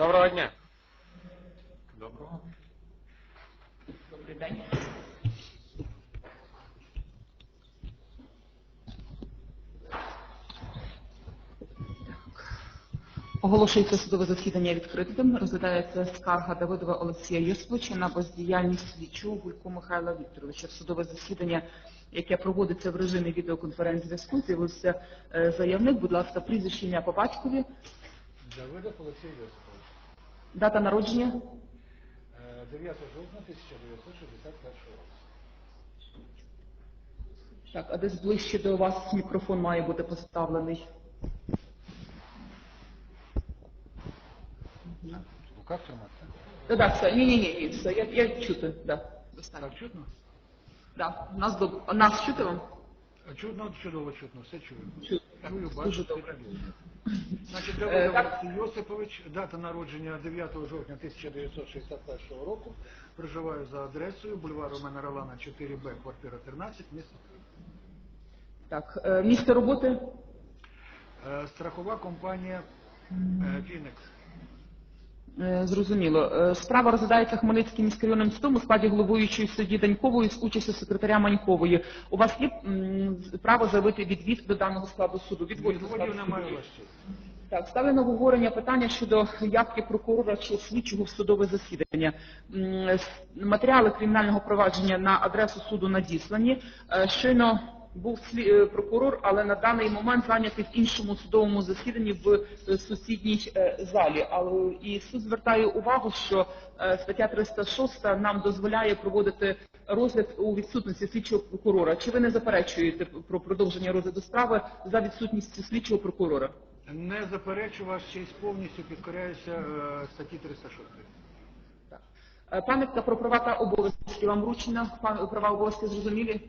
Доброго дня. Доброго. Добрий день. Оголошується судове засідання відкритим. Розглядається скарга Давидова Олексія Йосиповича на бездіяльність слідчого Гулько Михайла Вікторовича. Судове засідання, яке проводиться в режимі відеоконференц-зв'язку, з'явився е, заявник. Будь ласка, прізвище ім'я по батькові, Давидов Олексій Йосипович. дата народження, Е, 9 жовтня 1961 року. так, а десь ближче до вас мікрофон має бути поставлений. В руках тримати? так? Да, да, все. Ні, ні, ні, все. Я, я чути, да, достатньо. Так, чутно? Да, нас доб... нас чути вам? А Чутно, чудово чутно, все чую. Чую, бачу, все добре. Значить, Е, так. Олексій Йосипович, дата народження 9 жовтня 1961 року. Проживаю за адресою бульвар Ромена Ролана 4Б, квартира 13, місто. Так, е, місце роботи? Е, Страхова компанія е, Фінекс. Е, Зрозуміло. Е, Справа розглядається Хмельницьким міськрайонним судом у складі головуючої судді Данькової з участю секретаря Манькової. У вас є м, право заявити відвід до даного складу суду? Відводь до складу Відводів суду. немає власті. Так, ставлю на обговорення питання щодо явки прокурора чи слідчого в судове засідання. Матеріали кримінального провадження на адресу суду надіслані. Е, Щойно був е, прокурор, але на даний момент зайнятий в іншому судовому засіданні в е, сусідній залі. І суд звертає увагу, що стаття 306 нам дозволяє проводити розгляд у відсутності слідчого прокурора. Чи ви не заперечуєте про продовження розгляду справи за відсутністю слідчого прокурора? Не заперечу вас честь повністю підкоряюся е, статті 306. Так. Е, Пам'ятка про права та обов'язки вам вручена. Права обов'язки зрозумілі?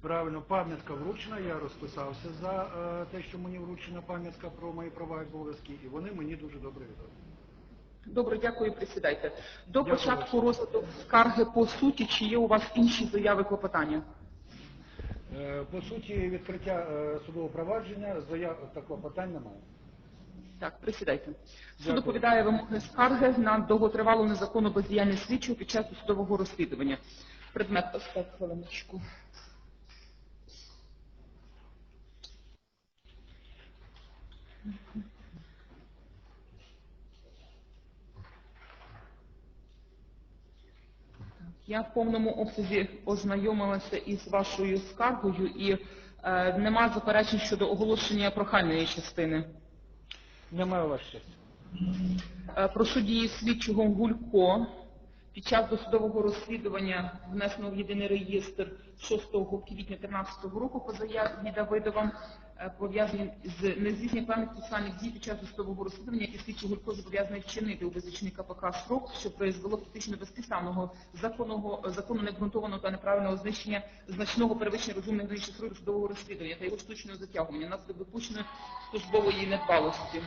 Правильно, пам'ятка вручена, я розписався за е, те, що мені вручена пам'ятка про мої права і обов'язки, і вони мені дуже добре відомі. Добре, дякую, присідайте. До Дякую. початку розгляду скарги по суті, чи є у вас інші заяви клопотання? Е, по суті, відкриття е, судового провадження, заяв та клопотань немає. Так, присідайте. Суд доповідає вимоги скарги на довготривалу незаконну бездіяльність слідчого під час судового розслідування. Предмет, ось так, хвилиночку. Я в повному обсязі ознайомилася із вашою скаргою і е, нема заперечень щодо оголошення прохальної частини. Немає у вас честь. Е, Прошу дії слідчого Гулько під час досудового розслідування внесено в єдиний реєстр 6 квітня 2013 року по заяві Давидова е, пов'язані з нездійсненням певних процесуальних дій під час досудового розслідування, які слідчий Гулько зобов'язаний вчинити у визначений КПК срок, що призвело фактично до безпідставного законного закону неґрунтованого та неправильного знищення значного перевищення розумних граничних сроків судового розслідування та його штучного затягування внаслідок допущеної службової недбалості.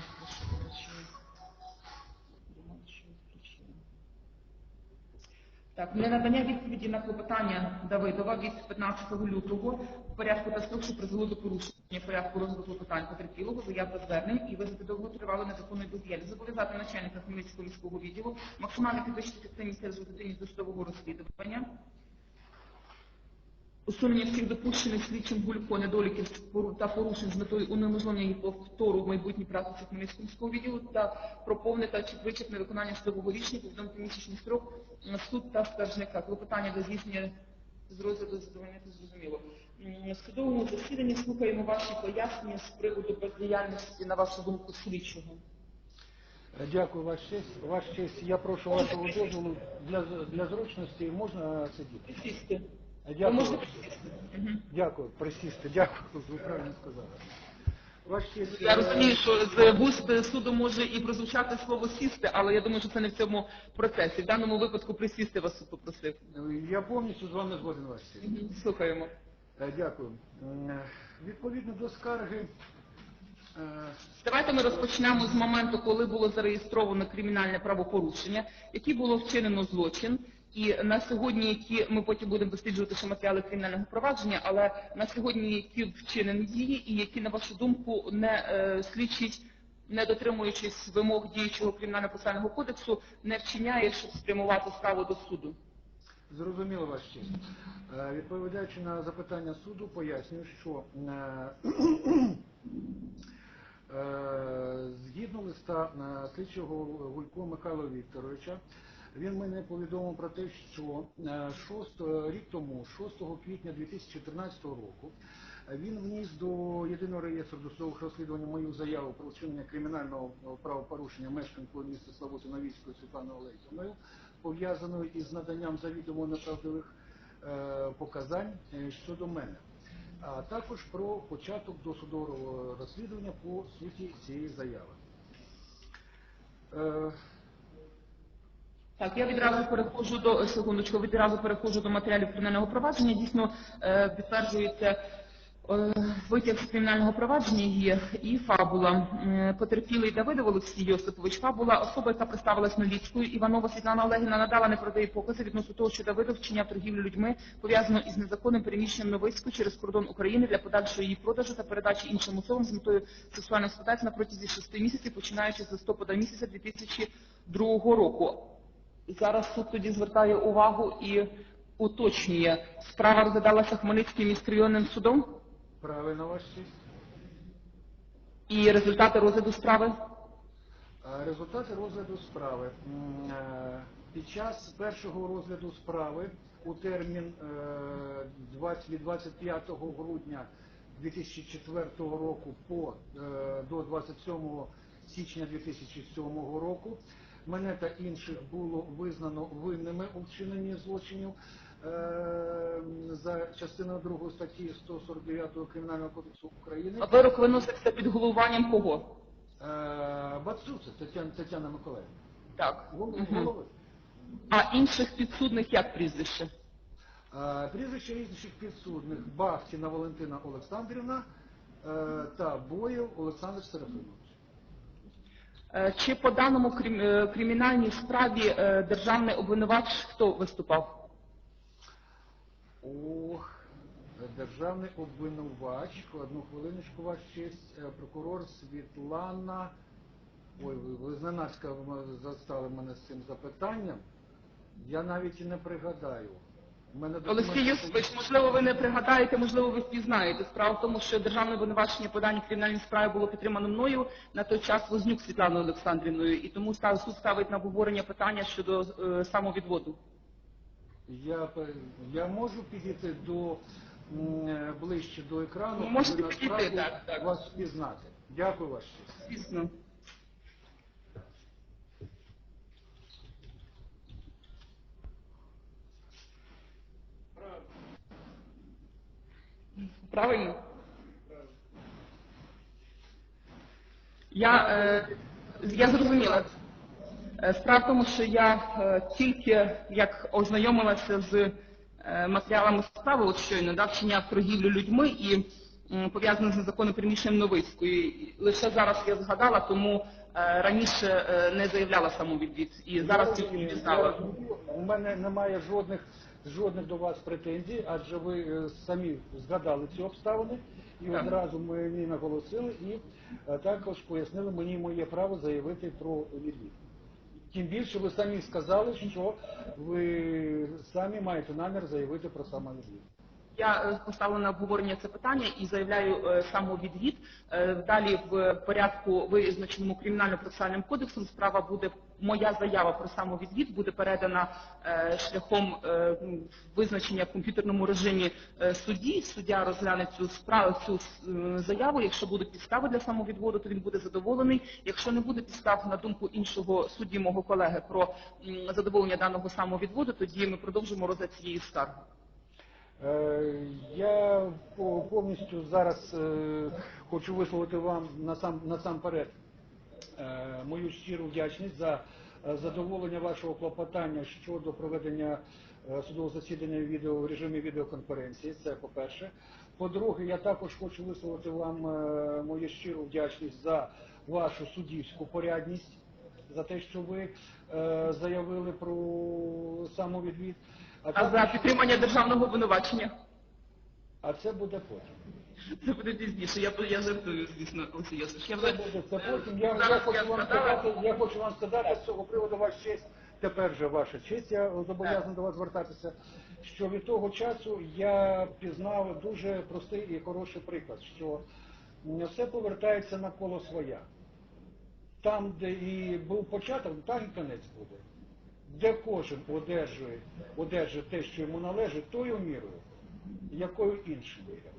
Так, ненадання відповіді на клопотання Давидова від 15 лютого в порядку та що призвело до порушення порядку розгляду клопотань потерпілого, заяв та звернень і визнати довготривалу незаконної бездіяльність. Зобов'язати начальника Хмельницького міського відділу максимально підвищити ефективність та результативність досудового розслідування. Усунення всіх допущених слідчим Гулько недоліків та порушень з метою унеможливлення повтору в майбутній практиці Хмельницького міського відділу та про повне та чи вичерпне виконання судового рішення повідомити місячний строк на суд та скаржника. Клопотання до здійснення з розгляду задовольнити зрозуміло. В судовому засіданні слухаємо ваші пояснення з приводу бездіяльності, на вашу думку, слідчого. Е, Дякую, ваш честь. Ваш честь, я прошу вашого дозволу для, для зручності, можна сидіти? Присісти. Е, Дякую. присісти. Дякую, присісти, дякую, ви правильно сказали. Я е, розумію, що з вуст суду може і прозвучати слово сісти, але я думаю, що це не в цьому процесі. В даному випадку присісти вас суд попросив. Я повністю з вами згоден. Мгм. Слухаємо. Е, Дякую. Відповідно до скарги, е, Давайте ми розпочнемо з моменту, коли було зареєстровано кримінальне правопорушення, яке було вчинено злочин. І на сьогодні, які ми потім будемо досліджувати ще матеріали кримінального провадження, але на сьогодні які вчинені дії і які, на вашу думку, не е, свідчать не дотримуючись вимог діючого кримінально-процесуального кодексу, не вчиняє, щоб спрямувати справу до суду. Зрозуміло ваш честь. Відповідаючи на запитання суду, пояснюю, що е, е, згідно листа е, слідчого Гулько Михайла Вікторовича, він мене повідомив про те, що е, 6, рік тому, 6 квітня 2014 року, е, він вніс до єдиного реєстру досудових розслідувань мою заяву про вчинення кримінального правопорушення мешканкою міста Славути Новіцької Світланою Олексійовною, пов'язаною із наданням завідомо неправдивих е, показань е, щодо мене, а також про початок досудового розслідування по суті цієї заяви. Е, Так, я відразу переходжу до секундочку, відразу переходжу до матеріалів кримінального провадження. Дійсно е, підтверджується е, витяг з кримінального провадження є і фабула. Е, Потерпілий Давидов Олексій Йосипович. Фабула особа, яка представилась Новіцькою. Іванова Світлана Олегівна надала неправдиві покази відносно того, що Давидов вчиняв торгівлю людьми, пов'язано із незаконним переміщенням Новицької через кордон України для подальшої її продажу та передачі іншим особам з метою сексуальної експлуатації на протязі шести місяців, починаючи з листопада місяця 2002 року. Зараз суд тоді звертає увагу і уточнює. Справа розглядалася Хмельницьким міськрайонним судом Правильно, ваш честь. і результати розгляду справи. Е, Результати розгляду справи. М, е, Під час першого розгляду справи у термін е, 20 від 25 грудня 2004 року по, е, до 27 січня 2007 року мене та інших було визнано винними у вчиненні злочинів е, за частиною 2 статті 149 Кримінального кодексу України. А Вирок виносився під головуванням кого? Е, Бацуце Тетяна, Тетяна Миколаївна. Так. Голови. А інших підсудних як прізвище? Е, Прізвище інших підсудних Бахтіна Валентина Олександрівна та Боєв Олександр Серафимович. Е, Чи по даному е, кримінальній справі е, державний обвинувач хто виступав? Ох, державний обвинувач, одну хвилиночку, ваш честь, прокурор Світлана. Ой, ви зненацька застали мене з цим запитанням. Я навіть і не пригадаю. Олексій можливо, ви не пригадаєте, можливо, ви впізнаєте. Справа в тому, що державне обвинувачення по даній кримінальній справі було підтримано мною на той час Вознюк Світланою Олександрівною, і тому суд ставить на обговорення питання щодо е, самовідводу. Я, я можу підійти до е, ближче до екрану, можете щоб підійти, насправді так, так. вас впізнати. Дякую ваш. Звісно. Правильно? Я, е, я зрозуміла. Е, Справа в тому, що я е, тільки як ознайомилася з е, матеріалами справи, от щойно да, вчиняв торгівлю людьми і м, пов'язаних з незаконним приміщенням Новицької. Лише зараз я згадала, тому е, раніше е, не заявляла самовідвід. І зараз тільки пізнала. розумію. У мене немає жодних, жодних до вас претензій, адже ви е, самі згадали ці обставини і одразу мені наголосили і е, також пояснили мені моє право заявити про відвід. Тим більше ви самі сказали, що ви самі маєте намір заявити про самовідвід. Я е, поставила на обговорення це питання і заявляю е, самовідвід. Е, Далі в порядку визначеному кримінально-процесуальним кодексом справа буде моя заява про самовідвід буде передана шляхом визначення в комп'ютерному режимі судді. Суддя розгляне цю справу цю заяву. Якщо будуть підстави для самовідводу, то він буде задоволений. Якщо не буде підстав на думку іншого судді, мого колеги про задоволення даного самовідводу, тоді ми продовжимо розгляд цієї скарги. Е, Я повністю зараз е, хочу висловити вам насам, насамперед е, мою щиру вдячність за задоволення вашого клопотання щодо проведення судового засідання відео в режимі відеоконференції. Це по-перше. По-друге, я також хочу висловити вам мою щиру вдячність за вашу суддівську порядність, за те, що ви заявили про самовідвід. А за підтримання державного обвинувачення? А це буде потім. Це буде пізніше. Я, я жартую, звісно, Олексій Йосифович. Я Це вже буде це потім. Я, я, Зараз хочу я вам сказала. сказати, я хочу вам сказати з цього приводу ваша честь. Тепер же ваша честь, я зобов'язаний до вас звертатися. Що від того часу я пізнав дуже простий і хороший приклад, що все повертається на коло своя. Там, де і був початок, там і кінець буде. Де кожен одержує, одержує те, що йому належить, тою мірою, якою іншим вірять.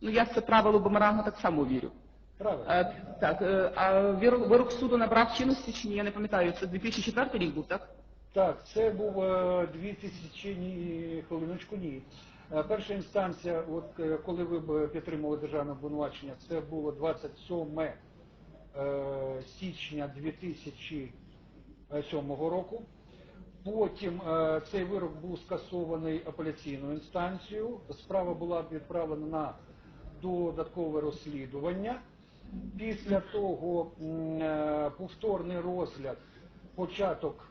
ну я в це правило бумерангу так само вірю. Правильно? Е, так, е, а вирок, вирок суду набрав чинності чи ні? Я не пам'ятаю. Це 2004 рік був, так? Так, це був е, 2000, ні, хвилиночку, ні. Е, Перша інстанція, от е, коли ви б підтримували державне обвинувачення, це було 27 е, січня 2007 року. Потім е, цей вирок був скасований апеляційною інстанцією. Справа була відправлена на додаткове розслідування. Після того е, повторний розгляд, початок,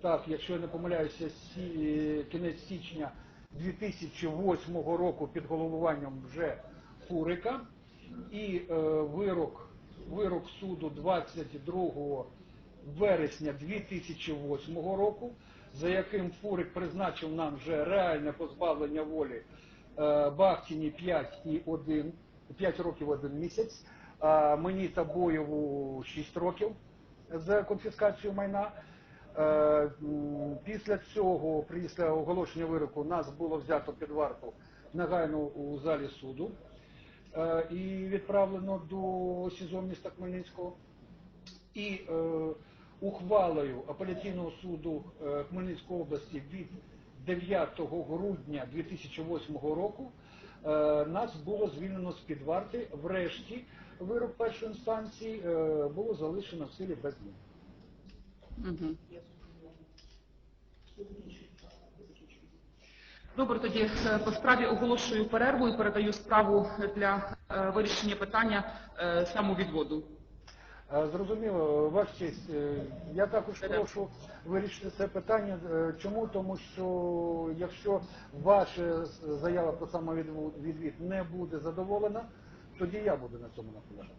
так, якщо я не помиляюся, кінець січня 2008 року під головуванням вже Фурика. І е, вирок, вирок суду 22 вересня 2008 року, за яким Фурик призначив нам вже реальне позбавлення волі е, Бахтіні 5 і 1, 5 років 1 місяць, а мені та Боєву 6 років за конфіскацію майна. Е, Після цього, після оголошення вироку, нас було взято під варту негайно у залі суду е, і відправлено до СІЗО міста Хмельницького. І ухвалою апеляційного суду е, Хмельницької області від 9 грудня 2008 року е, нас було звільнено з під варти. Врешті вирок першої інстанції е, було залишено в силі без змін. Угу. Добре, тоді по справі оголошую перерву і передаю справу для вирішення питання самовідводу. Е, Зрозуміло, ваш честь. е, Я також прошу вирішити це питання. Е, Чому? Тому що якщо ваша заява про самовідвід не буде задоволена, тоді я буду на цьому наполягати.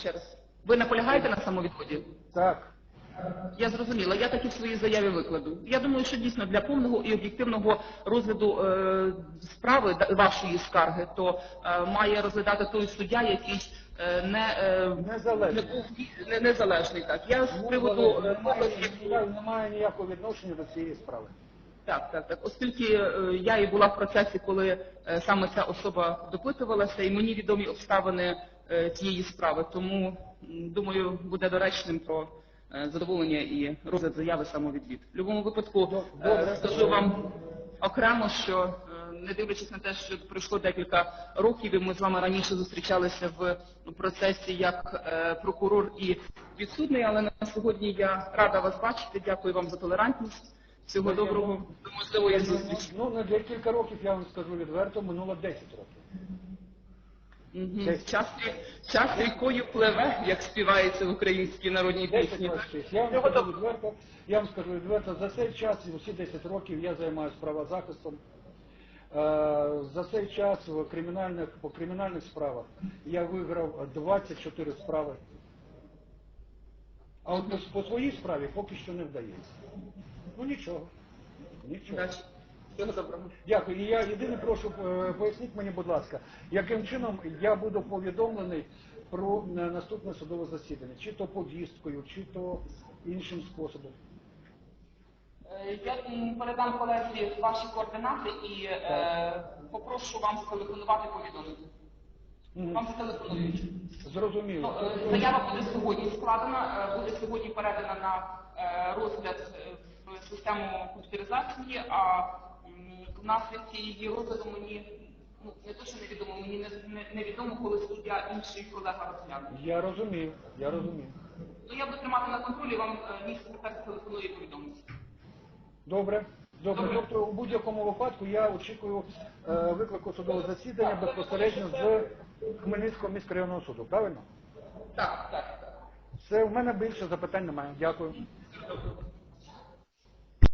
Ще раз. Ви наполягаєте на самовідводі? Так. Я зрозуміла, я так і в своїй заяві викладу. Я думаю, що дійсно для повного і об'єктивного розгляду е, справи вашої скарги, то е, має розглядати той суддя, який не, е, Незалежний. не був не, незалежний. Так. Я з приводу е, немає, мого- ніякого відношення до цієї справи. Так, так, так. Оскільки е, я і була в процесі, коли е, саме ця особа допитувалася, і мені відомі обставини е, цієї справи, тому думаю, буде доречним про е, задоволення і розгляд заяви самовідвід. В будь-якому випадку е, Добре. скажу вам окремо, що е, не дивлячись на те, що пройшло декілька років, і ми з вами раніше зустрічалися в процесі як е, прокурор і підсудний, але на сьогодні я рада вас бачити. Дякую вам за толерантність. Всього доброго, до можливої зустрічі. Ну, на декілька років, я вам скажу відверто, минуло 10 років. Час, час рікою пливе, як співається в українській народній пісні. Я вам скажу відверто, я вам скажу відверто, за цей час, і усі 10 років я займаюся правозахистом. Е, За цей час в кримінальних, по кримінальних справах я виграв 24 справи. А от по, своїй справі поки що не вдається. Ну нічого. Нічого. Дякую. І я єдине прошу, е, поясніть мені, будь ласка, яким чином я буду повідомлений про е, наступне судове засідання? Чи то повісткою, чи то іншим способом. Е, Я передам колезі ваші координати і е, попрошу вам зателефонувати повідомити. Вам зателефонують. Ну, Зрозуміло. е, Заява буде сьогодні складена, е, буде сьогодні передана на е, розгляд в систему комп'ютеризації, а м, наслідки її розгляду мені ну, не то, що невідомо, мені не, не, невідомо, коли суддя інший колега розгляне. Я розумію, я розумію. Ну, я буду тримати на контролі, вам е, мій секретар зателефонує і повідомить. Добре. Добре, тобто у будь-якому випадку я очікую е, виклику судового засідання безпосередньо з Хмельницького міськрайонного суду, правильно? Так, так, так. Все, в мене більше запитань немає. Дякую.